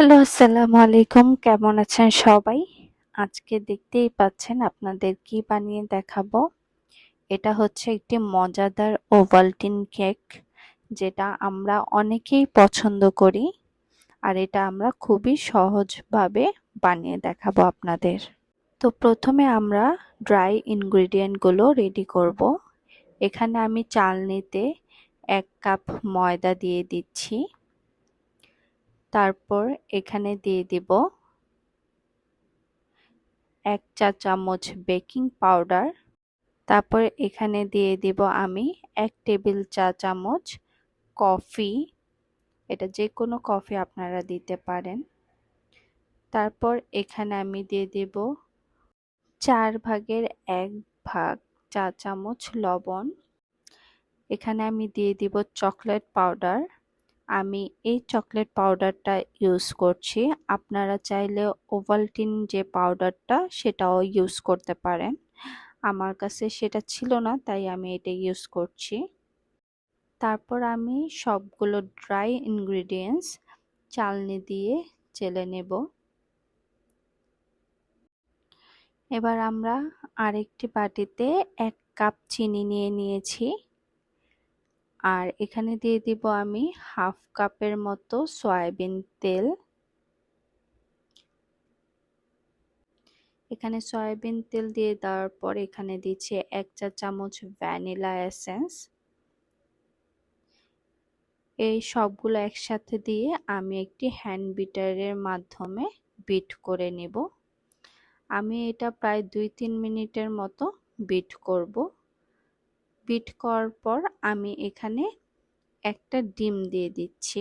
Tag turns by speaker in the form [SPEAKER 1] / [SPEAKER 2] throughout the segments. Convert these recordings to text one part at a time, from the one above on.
[SPEAKER 1] Hello, আসসালামু আলাইকুম। কেমন আছেন সবাই? আজকে দেখতেই পাচ্ছেন আপনাদের কি বানিয়ে দেখাবো। এটা হচ্ছে একটি মজাদার ওভালটিন কেক, যেটা আমরা অনেকেই পছন্দ করি আর এটা আমরা খুবই সহজভাবে বানিয়ে দেখাবো আপনাদের। তো প্রথমে আমরা ড্রাই ইনগ্রিডিয়েন্টগুলো রেডি করব। এখানে আমি চালনিতে এক কাপ ময়দা দিয়ে দিচ্ছি। তারপর এখানে দিয়ে দিব এক চা চামচ বেকিং পাউডার। তারপর এখানে দিয়ে দিব আমি এক টেবিল চা চামচ কফি। এটা যে কোনো কফি আপনারা দিতে পারেন। তারপর এখানে আমি দিয়ে দেব চার ভাগের এক ভাগ চা চামচ লবণ। এখানে আমি দিয়ে দিব চকলেট পাউডার। আমি এই চকলেট পাউডারটা ইউজ করছি। আপনারা চাইলে ওভালটিন যে পাউডারটা সেটাও ইউজ করতে পারেন। আমার কাছে সেটা ছিল না, তাই আমি এটা ইউজ করছি। তারপর আমি সবগুলো ড্রাই ইনগ্রিডিয়েন্টস চালনি দিয়ে চেলে নেব। এবার আমরা আরেকটি বাটিতে এক কাপ চিনি নিয়ে নিয়েছি। আর এখানে দিয়ে দিব আমি হাফ কাপের মতো সয়াবিন তেল। এখানে সয়াবিন তেল দিয়ে দেওয়ার পর এখানে দিচ্ছি এক চা চামচ ভ্যানিলা এসেন্স। এই সবগুলো একসাথে দিয়ে আমি একটি হ্যান্ড বিটারের মাধ্যমে বিট করে নেব। আমি এটা প্রায় দুই তিন মিনিটের মতো বিট করব। বিট করার পর আমি এখানে একটা ডিম দিয়ে দিচ্ছি।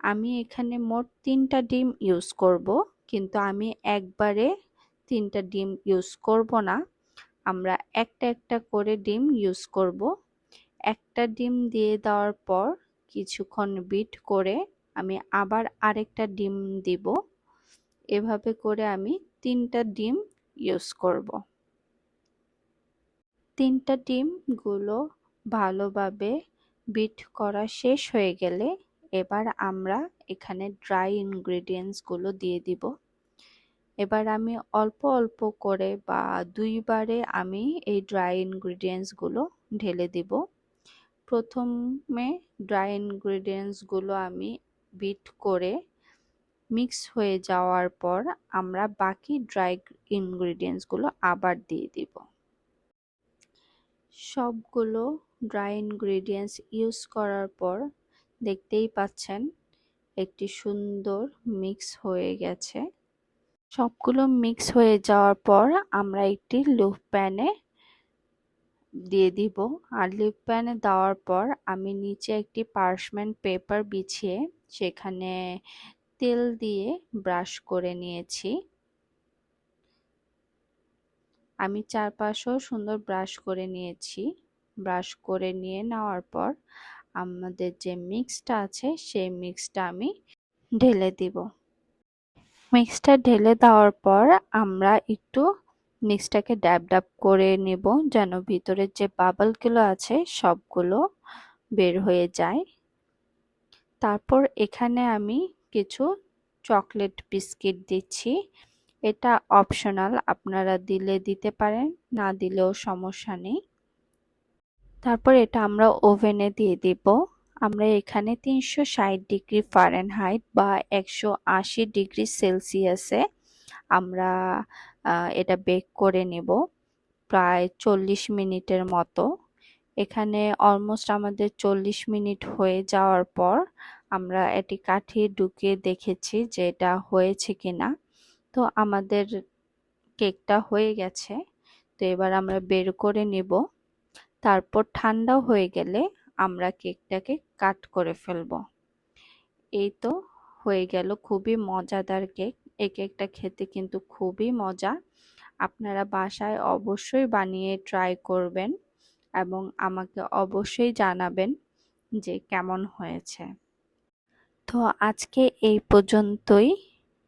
[SPEAKER 1] আমি এখানে মোট তিনটা ডিম ইউজ করব, কিন্তু আমি একবারে তিনটা ডিম ইউজ করব না। আমরা একটা একটা করে ডিম ইউজ করব। একটা ডিম দিয়ে দেওয়ার পর কিছুক্ষণ বিট করে আমি আবার আরেকটা ডিম দিব। এভাবে করে আমি তিনটা ডিম ইউজ করব। তিনটা ডিমগুলো ভালোভাবে বিট করা শেষ হয়ে গেলে এবার আমরা এখানে ড্রাই ইনগ্রিডিয়েন্টসগুলো দিয়ে দিব। এবার আমি অল্প অল্প করে বা দুইবারে আমি এই ড্রাই ইনগ্রিডিয়েন্টসগুলো ঢেলে দিব। প্রথমে ড্রাই ইনগ্রিডিয়েন্টসগুলো আমি বিট করে মিক্স হয়ে যাওয়ার পর আমরা বাকি ড্রাই ইনগ্রিডিয়েন্টসগুলো আবার দিয়ে দিব। সবগুলো ড্রাই ইনগ্রিডিয়েন্টস ইউজ করার পর দেখতেই পাচ্ছেন একটি সুন্দর মিক্স হয়ে গেছে। সবগুলো মিক্স হয়ে যাওয়ার পর আমরা একটি লুপ প্যানে দিয়ে দিব। আর লিপ প্যানে দেওয়ার পর আমি নিচে একটি পার্সমেন্ট পেপার বিছিয়ে সেখানে তেল দিয়ে ব্রাশ করে নিয়েছি। আমি চারপাশেও সুন্দর ব্রাশ করে নিয়েছি। ব্রাশ করে নিয়ে নেওয়ার পর আমাদের যে মিক্সটা আছে, সেই মিক্সটা আমি ঢেলে দিব। মিক্সটা ঢেলে দেওয়ার পর আমরা একটু মিক্সটাকে ড্যাব ড্যাব করে নেব যেন ভিতরের যে বাবলগুলো আছে, সবগুলো বের হয়ে যায়। তারপর এখানে আমি কিছু চকলেট বিস্কিট দিচ্ছি। এটা অপশনাল আপনারা দিলে দিতে পারেন, না দিলেও সমস্যা নেই। তারপর এটা আমরা ওভেনে দিয়ে দিব। আমরা এখানে তিনশো ষাট ডিগ্রি ফারেনহাইট বা একশো আশি ডিগ্রি সেলসিয়াসে আমরা এটা বেক করে নেব, প্রায় চল্লিশ মিনিটের মতো। এখানে অলমোস্ট আমাদের চল্লিশ মিনিট হয়ে যাওয়ার পর আমরা এটি কাঠিয়ে ঢুকিয়ে দেখেছি যে এটা হয়েছে কিনা। তো আমাদের কেকটা হয়ে গেছে। তো এবার আমরা বের করে নেব। তারপর ঠান্ডা হয়ে গেলে আমরা কেকটাকে কাট করে ফেলব। এই তো হয়ে গেল খুবই মজাদার কেক। এই কেকটা খেতে কিন্তু খুবই মজা। আপনারা বাসায় অবশ্যই বানিয়ে ট্রাই করবেন এবং আমাকে অবশ্যই জানাবেন যে কেমন হয়েছে। তো আজকে এই পর্যন্তই।